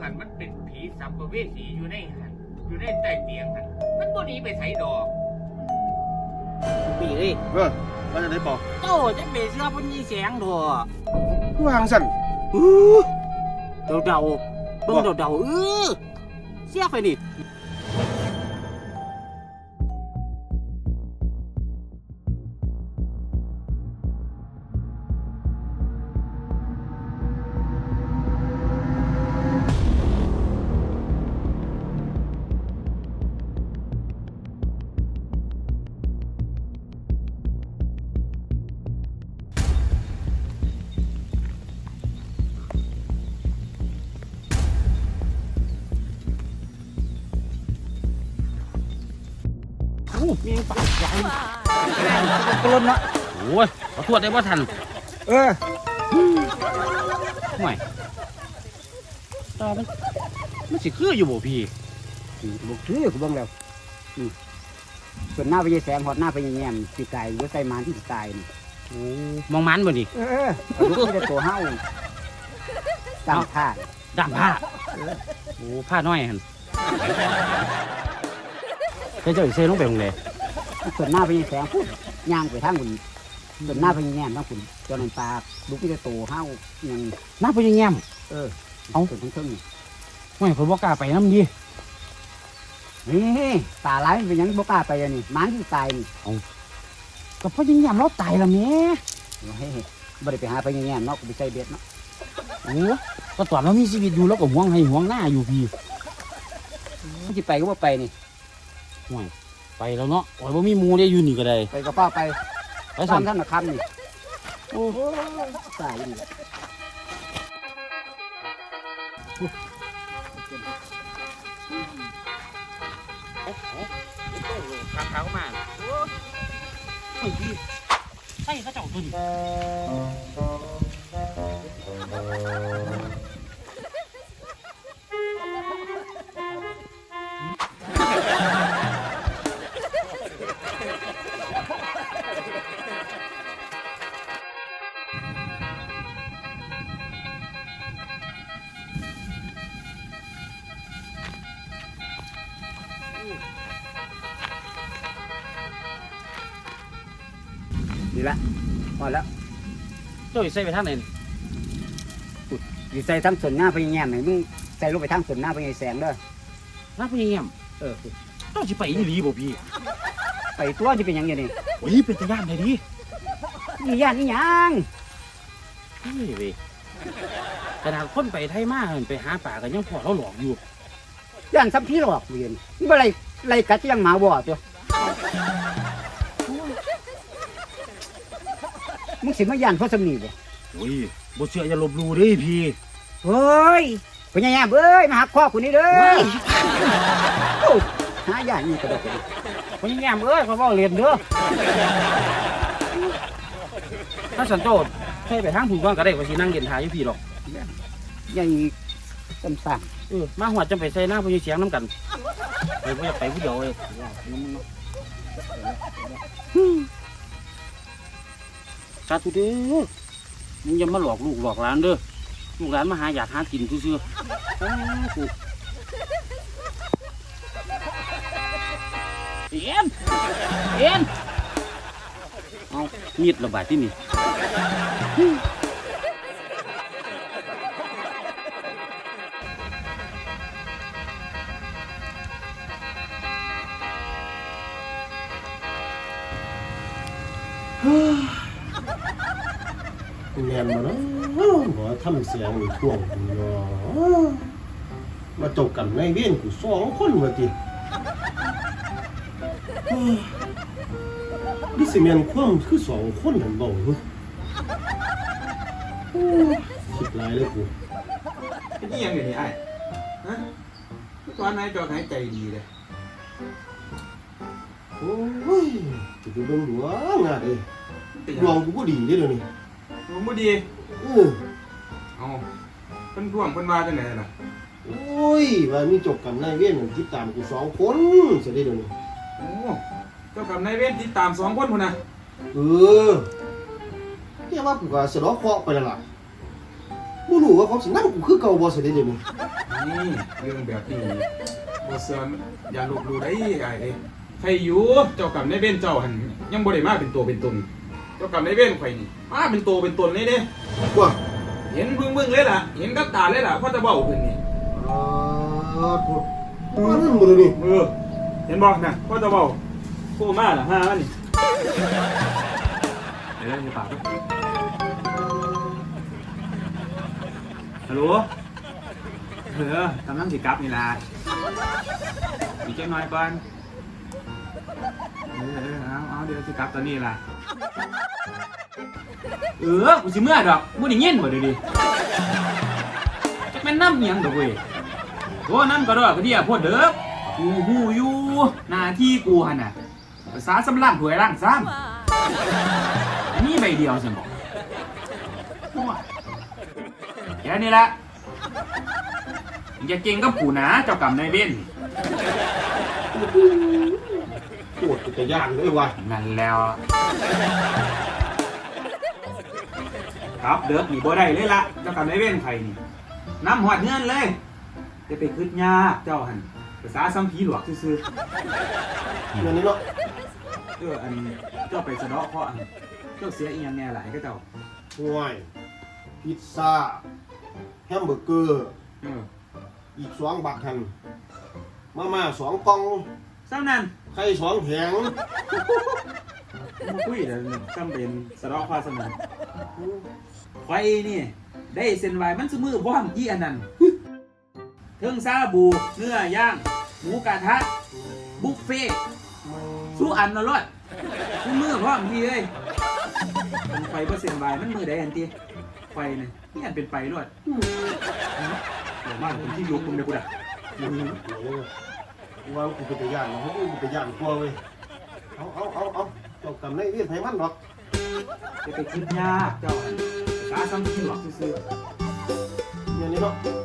หันมันเป็นผีสัมภเวสีอยู่ในหันอยู่ในใต้เตียงหันมันบ่หนีไปไสดอกปีเอ้ยเออว่าจะได้บอกเจ้าจะเบเสื้อเพิ่นยีแสงถั่ววางสั่นเดาเดาๆเบิ่งเดาเดาๆเออเสียไปนี่โมีปากใหญ่กลนเนาะโอ้ยขอโทษได้บ่ทัน เออห่วยตามันมันสิคืออยู่บ่พี่บุกถือกูเบิ่งแล้วอืมส่วนหน้าไปยายแสงหอดหน้าไปยายแง้มปีกายหรือใส่หมานที่ปีกายนี่โอ้มองมันบ่ดิเออเอาลูกไม่ได้ตัวเฮาตามท่าดำผ้าโอ้ผ้าน้อยหั่น เจ้าเจ้าสิเซลงไปตรงไหนส่วนหน้าไปยายแสงพูดย่างไปทางคุณส่วนหน้าไปยายแง้มทางคุณจนนั้นปลาลูกไม่ได้ตัวเฮายังน้าไปยังแง้มเออเอ้าส่วนทั้งเทิงนี่ห่วยผมบ่กล้าไปน้ำดีนี่ตาไหลายมันเป็นหยังบ่กล้าไปอันนี้หมานที่ตายนี่ก็เพราะยังแง้มเราตายละแม่เฮ้ยบ่ได้ไปหาไปยายแง้มเนาะกูไปใส่เบ็ดเนาะโอ้ก็ตอนเรามีชีวิตอยู่เราก็ห่วงให้ห่วงหน้าอยู่พี่มันสิไปก็บ่ไปนี่ ห่วยไปแล้วเนาะโอ้ยบ่มีหมูได้อยู่นี่ก็ได้ไปก็ป้าไปไปตาสั่มนท่านน่ะคำนี่โอ้โหตายนี่ขาขาวมาโอ้ยพี่ใช่เขาเจ้าตัว นี้ดีละพอแล้วเจ้าสิใส่ไปทางไหนอยู่ใส่ทั้งส่วนหน้าไปยังแง่มไหนมึงใส่ลงไปทั้งส่วนหน้าไปยังแสงเด้อน้าพยายามเออเจ้าสิไปนี่หลีบ่พี่ไปตัวจะเป็นหยังไงนี่โอ้ยเป็นตะย่านเลยดินี่ย่านนี่ยังเฮ้ยเว้ยขนาดคนไปไทยมาเหินไปหาป่ากันยังพอเราหลอกอยู่ย่านซ้ำพี่หรอกเวียนมึงบ่ไรไรกัดที่ยังหมาบ่ตัว มึงสิมาย่านเพราะสำนีบ่โอ้ยบ่เชื่ออย่าลบหลู่เด้พี่เฮ้ยพญายามเอ้ยมาหักคอกูนี่เด้อโอ้หาย่านนี่กระโดดพยายามเอ้ยเขาเว้าเรียนเด้อถ้าสันโจทย์ให้ไปทางผู้กองก็ได้ว่าสินั่งเรียนทาอยู่พี่หรอกใหญ่ซ้ำซ้เออมาหัวจะไปใส่หน้าพยายเสียงน้ำกันไปบ่อยากไปผู้เดียวเลย สาธุเด้อมึงอย่ามาหลอกลูกหลอกหลานเด้อลูกหลานมาหาอยากหากินซื่อๆสาธุเอ็นเอ็นเอามีดระบาดที่นี่ เรียนมาเนาะบอกว่าทำเสียงอยู่ช่วงนี้เนาะมาจบกันในเวียนกูสองคนมาติเฮ้ยนี่สิเมียนความคือสองคนเห็นบอกเฮ้ยโอ้ยคิดหลายเลยกูเป็นอิหยังอยู่นี่ไอ้ฮะตอนไหนจอดหายใจดีเลยโอ้ยจะไปเบิ่งดวงงาเลยเป็นดวงกูก็ดีเด้อเดี๋ยวนี้ ผมบ่ดีเออเอาเพิ่นท่วงเพิ่นว่าจังไดล่ะโอ้ยว่ามีจบกันในเวียนติดตามกูสองคนเสียเด้อเดี๋ยวนี้โอ้เจ้ากับนายเวรติดตามสองคนพุ่นน่ะเออเรียกว่ากูก็สะเดอกเคราะห์ไปแล้วล่ะบ่รู้ว่าเขาสินั่งกูคือเก่าบ่สิได้เดี๋ยวนี้นี่เรื่องแบบนี้บ่เสืออย่าลบหลู่ได้ไอ้เอ้ยใครอยู่เจ้ากรรมนายเวรเจ้าหันยังบ่ได้มาเป็นตัวเป็นตนเจ้ากรรมนายเวรข่อยนี่มาเป็นตัวเป็นตนเลยเด้ว่าเห็นพึ่งพึ่งๆเลยล่ะ เห็นกับตาเลยล่ะพ่อจะเบ้าขึ้นนี่อ่าโถูกว่านั่นบ่เดี๋ยวนี้เออเห็นบอกนะพ่อจะเบ้าโคมาล่ะห้ามันนี่เดี๋ยวจะปากฮัลโหลเออกำลังสิกลับนี่ล่ะอีกจักหน่อยก่อนเออเออเอาเอาเดี๋ยวสิกลับตอนนี้ล่ะ เออกูสิเมื่อดอกมึงได้ยินบ่เดี๋ยวนี้จักแม่นน้ำเอียงดอกเว้ยโอ้นั่นก็ดอกก็เดียพวดเด้อกูฮู้อยู่หน้าที่กูหั่นน่ะภาษาสำลังถวยร่างซ้ำมีใบเดียวซั่นบ่มั่วแค่นี้ละอย่าเก่งกับกูนะเจ้ากรรมนายเวรโคตรจะย่านเลยว่ะนั่นแล้ว ครับเด้อหนีบ่ได้เลยละเจ้ากรรมนายเวรไผนี่น้ำหอดเงินเลยจะไปคืดยากเจ้าหันภาษาซ้ำผีหลวกซื่อเดี๋ยวนี้เนาะๆเอออันเจ้าไปสะเดาะเคราะห์อันเจ้าเสียอีหยังแน่หลายก็เจ้าห่วย พิซซ่า แฮมเบอร์เกอร์ เอออีกสองบักหัน มาม่าสองกล่องซ้ำนั่นไข่สองแผง มาคุยเดี๋ยวซ้ำเป็นสะเดาะคราะห์ซ้ำนั่นไฟนี่ ได้เส้นไวมันสมือบ้อมยี่อันนั้นเทิงซาบู เนื้อย่างหมูกระทะ บุฟเฟ่สู้อันนะรอดสู้มือพร้อมพี่เอ้ยมันไฟเปอร์เซ็นต์ใบมันมือได้อันตีไฟเนี่ยนี่อันเป็นไฟรอดเดี๋ยวมากผมที่ลุกมึงเดี๋ยวกูด่ะอืมเอาว่ากูเป็นตะย่านเนาเป็นตะย่านกลัวเว้ยเอาเอาเอาเอา เจ้ากำในเวียนไผมันหรอกจะไปคิดยากเจ้าอันภาษาซ้ำที่หลอกซื่อเดี๋ยวนี้เนาะๆ